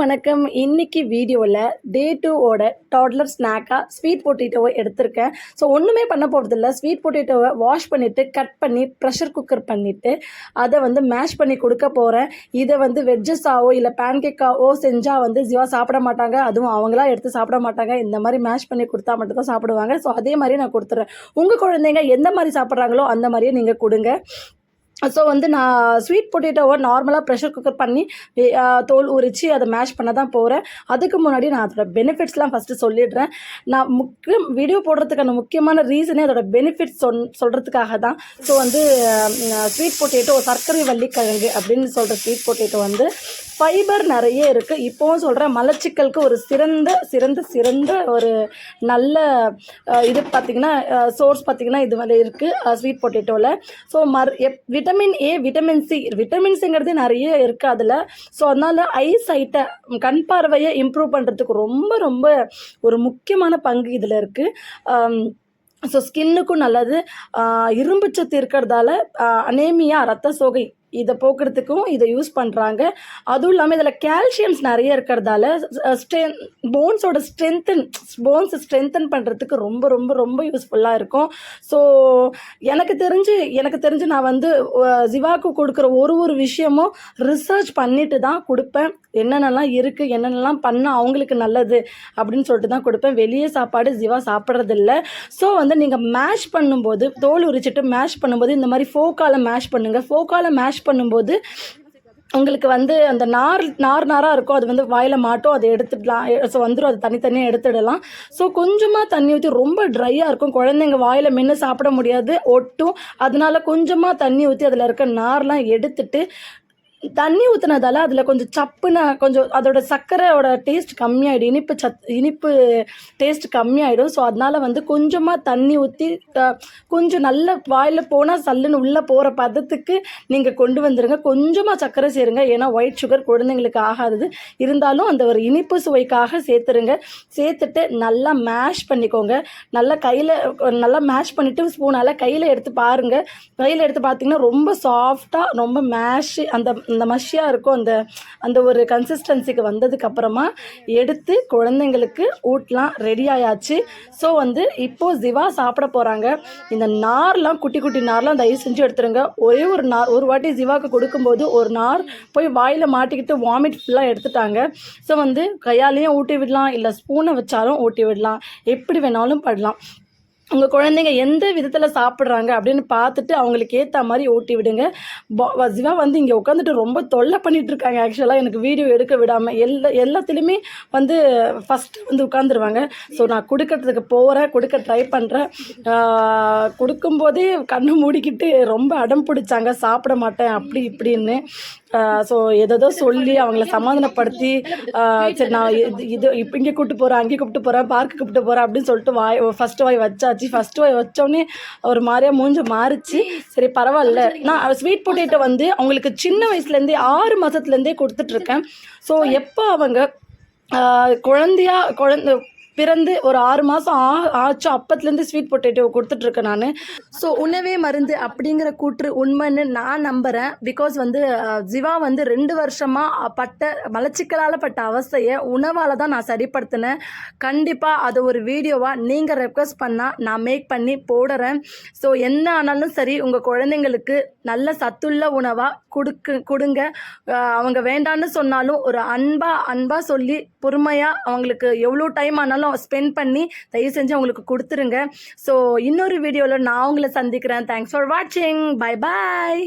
வணக்கம். இன்னைக்கு வீடியோவில் டே டூவோட டாட்லர் ஸ்நாக்காக ஸ்வீட் பொட்டேட்டோவை எடுத்திருக்கேன். ஸோ ஒன்றுமே பண்ண போகிறதில்ல ஸ்வீட் பொட்டேட்டோவை வாஷ் பண்ணிவிட்டு கட் பண்ணி ப்ரெஷர் குக்கர் பண்ணிவிட்டு அதை வந்து மேஷ் பண்ணி கொடுக்க போகிறேன் இதை வந்து வெஜ்ஜஸாவோ இல்லை பேன்கேக்காவோ செஞ்சால் வந்து ஜிவா சாப்பிட மாட்டாங்க. அதுவும் அவங்களா எடுத்து சாப்பிட மாட்டாங்க. இந்த மாதிரி மேஷ் பண்ணி கொடுத்தா மட்டும் தான் சாப்பிடுவாங்க. ஸோ அதே மாதிரி நான் கொடுத்துட்றேன் உங்கள் குழந்தைங்க எந்த மாதிரி சாப்பிட்றாங்களோ அந்த மாதிரியே நீங்கள் கொடுங்க. ஸோ வந்து நான் ஸ்வீட் பொட்டேட்டோவை நார்மலாக ப்ரெஷர் குக்கர் பண்ணி தோல் உரித்து அதை மேஷ் பண்ண தான் போகிறேன் அதுக்கு முன்னாடி நான் அதோட பெனிஃபிட்ஸ்லாம் ஃபஸ்ட்டு சொல்லிடுறேன். நான் முக்கியம் வீடியோ போடுறதுக்கான முக்கியமான ரீசனே அதோட பெனிஃபிட்ஸ் சொன் சொல்கிறதுக்காக தான். ஸோ வந்து ஸ்வீட் பொட்டேட்டோ சர்க்கரை வள்ளிக்கிழங்கு அப்படின்னு சொல்கிற ஸ்வீட் பொட்டேட்டோ வந்து ஃபைபர் நிறைய இருக்குது இப்போவும் சொல்கிறேன் மலச்சிக்கலுக்கு ஒரு சிறந்த சிறந்த சிறந்த ஒரு நல்ல இது பார்த்திங்கன்னா சோர்ஸ் பார்த்திங்கன்னா இது மாதிரி இருக்குது ஸ்வீட் பொட்டேட்டோவில் ஸோ மர் எப் vitamin A vitamin C vitamin சிங்கிறது நிறைய இருக்குது அதில். ஸோ அதனால் ஐ சைட்டை கண் பார்வையை இம்ப்ரூவ் பண்ணுறதுக்கு ரொம்ப ரொம்ப ஒரு முக்கியமான பங்கு இதில் இருக்குது ஸோ ஸ்கின்னுக்கும் நல்லது. இரும்புச்சத்து இருக்கிறதால அனேமியா ரத்த சோகை இதை போக்குறதுக்கும் இதை யூஸ் பண்ணுறாங்க அதுவும் இல்லாமல் இதில் கால்சியம்ஸ் நிறைய இருக்கிறதால ஸ்ட்ரென் போன்ஸோட ஸ்ட்ரென்தன் போன்ஸ் ஸ்ட்ரென்தன் பண்ணுறதுக்கு ரொம்ப ரொம்ப ரொம்ப யூஸ்ஃபுல்லாக இருக்கும். ஸோ எனக்கு தெரிஞ்சு எனக்கு தெரிஞ்சு நான் வந்து அஹ், ஜிவாக்கு கொடுக்குற ஒரு ஒரு விஷயமும் ரிசர்ச் பண்ணிட்டு தான் கொடுப்பேன். என்னென்னலாம் இருக்குது என்னென்னலாம் பண்ணால் அவங்களுக்கு நல்லது அப்படின்னு சொல்லிட்டு தான் கொடுப்பேன். வெளியே சாப்பாடு ஜிவா சாப்பிட்றதில்ல. ஸோ வந்து நீங்கள் மேஷ் பண்ணும்போது தோல் உரிச்சிட்டு மேஷ் பண்ணும்போது இந்த மாதிரி ஃபோக்கால் மேஷ் பண்ணுங்கள் ஃபோக்கால மேஷ் பண்ணும்போது உங்களுக்கு வந்து அந்த நார் நார் நாராக இருக்கும் அது வந்து வாயில் மாட்டும் அதை எடுத்துடலாம். ஸோ வந்துடும் அது தனித்தனியாக எடுத்துடலாம். ஸோ கொஞ்சமாக தண்ணி ஊற்றி ரொம்ப ட்ரையாக இருக்கும். குழந்தைங்க வாயில் மென்று சாப்பிட முடியாது ஒட்டும். அதனால கொஞ்சமாக தண்ணி ஊற்றி அதில் இருக்க நார்லாம் எடுத்துட்டு தண்ணி ஊற்றுனதால அதில் கொஞ்சம் சப்புன்னு கொஞ்சம் அதோட சர்க்கரையோட டேஸ்ட் கம்மியாயிடும். இனிப்பு சத் இனிப்பு டேஸ்ட் கம்மியாயிடும். ஸோ அதனால வந்து கொஞ்சமாக தண்ணி ஊற்றி கொஞ்சம் நல்ல வாயில் போனால் சல்லுன்னு உள்ளே போகிற பதத்துக்கு நீங்கள் கொண்டு வந்துடுங்க கொஞ்சமாக சர்க்கரை சேருங்க. ஏன்னா ஒயிட் சுகர் குழந்தைங்களுக்கு ஆகாதது. இருந்தாலும் அந்த ஒரு இனிப்பு சுவைக்காக சேர்த்துருங்க. சேர்த்துட்டு நல்லா மேஷ் பண்ணிக்கோங்க. நல்லா கையில் நல்லா மேஷ் பண்ணிவிட்டு ஸ்பூனால் கையில் எடுத்து பாருங்கள் கையில் எடுத்து பார்த்தீங்கன்னா ரொம்ப சாஃப்டாக ரொம்ப மேஷ் அந்த அந்த மஷியாக இருக்கும் அந்த அந்த ஒரு கன்சிஸ்டன்சிக்கு வந்ததுக்கு அப்புறமா எடுத்து குழந்தைங்களுக்கு ஊட்டலாம் ரெடி ஆயாச்சு. ஸோ வந்து இப்போது ஜிவா சாப்பிட போகிறாங்க இந்த நார்லாம் குட்டி குட்டி நார்லாம் தயவு செஞ்சு எடுத்துருங்க. ஒரே ஒரு நார் ஒரு வாட்டி ஜிவாவுக்கு கொடுக்கும்போது ஒரு நார் போய் வாயில் மாட்டிக்கிட்டு வாமிட் ஃபுல்லாக எடுத்துட்டாங்க. ஸோ வந்து கையாலேயும் ஊட்டி விடலாம் இல்லை ஸ்பூனை வச்சாலும் ஊட்டி விடலாம். எப்படி வேணாலும் படலாம். உங்கள் குழந்தைங்க எந்த விதத்தில் சாப்பிட்றாங்க அப்படின்னு பார்த்துட்டு அவங்களுக்கு ஏற்ற மாதிரி ஊட்டி விடுங்க. சிவா வந்து இங்கே உட்காந்துட்டு ரொம்ப தொல்லை பண்ணிட்டு இருக்காங்க. ஆக்சுவலாக எனக்கு வீடியோ எடுக்க விடாமல் எல்லா எல்லாத்துலேயுமே வந்து ஃபஸ்ட்டு வந்து உட்காந்துருவாங்க ஸோ நான் கொடுக்கறதுக்கு போகிறேன் கொடுக்க ட்ரை பண்ணுறேன் கொடுக்கும்போதே கண்ணு மூடிக்கிட்டு ரொம்ப அடம் பிடிச்சாங்க. சாப்பிட மாட்டேன் அப்படி இப்படின்னு. ஸோ எதோ சொல்லி அவங்கள சமாதானப்படுத்தி சரி நான் இது இது இப்போ இங்கே கூப்பிட்டு போகிறேன் அங்கே கூப்பிட்டு போகிறேன் பார்க்கு கூப்பிட்டு போகிறேன் அப்படின்னு சொல்லிட்டு வாய் ஃபஸ்ட்டு வாய் வச்சாச்சு. ஃபஸ்ட்டு வாய் வச்சோடனே ஒரு மாதிரியாக மூஞ்ச மாறிச்சு. சரி பரவாயில்ல. நான் ஸ்வீட் பொட்டேட்டோ வந்து அவங்களுக்கு சின்ன வயசுலேருந்தே ஆறு மாதத்துலேருந்தே கொடுத்துட்ருக்கேன் ஸோ எப்போ அவங்க குழந்தையா குழந்தை பிறந்து ஒரு ஆறு மாதம் ஆ ஆச்சு. அப்பத்துலேருந்து ஸ்வீட் பொட்டேட்டோ கொடுத்துட்ருக்கேன் நான். ஸோ உணவே மருந்து அப்படிங்கிற கூற்று உண்மைன்னு நான் நம்புகிறேன் பிகாஸ் வந்து ஜிவா வந்து ரெண்டு வருஷமாக பட்ட மலச்சிக்கலால் பட்ட அவஸ்தையை உணவால் தான் நான் சரிப்படுத்தினேன். கண்டிப்பாக அது ஒரு வீடியோவாக நீங்கள் ரெக்வஸ்ட் பண்ணால் நான் மேக் பண்ணி போடுறேன். ஸோ என்ன ஆனாலும் சரி உங்கள் குழந்தைங்களுக்கு நல்ல சத்துள்ள உணவாக கொடுக்கு கொடுங்க. அவங்க வேண்டான்னு சொன்னாலும் ஒரு அன்பாக அன்பாக சொல்லி பொறுமையாக அவங்களுக்கு எவ்வளோ டைம் ஆனாலும் ஸ்பெண்ட் பண்ணி தயவு செஞ்சு அவங்களுக்கு கொடுத்துருங்க. ஸோ இன்னொரு வீடியோவில் நான் உங்களை சந்திக்கிறேன். தேங்க்ஸ் ஃபார் வாட்சிங் பை பாய்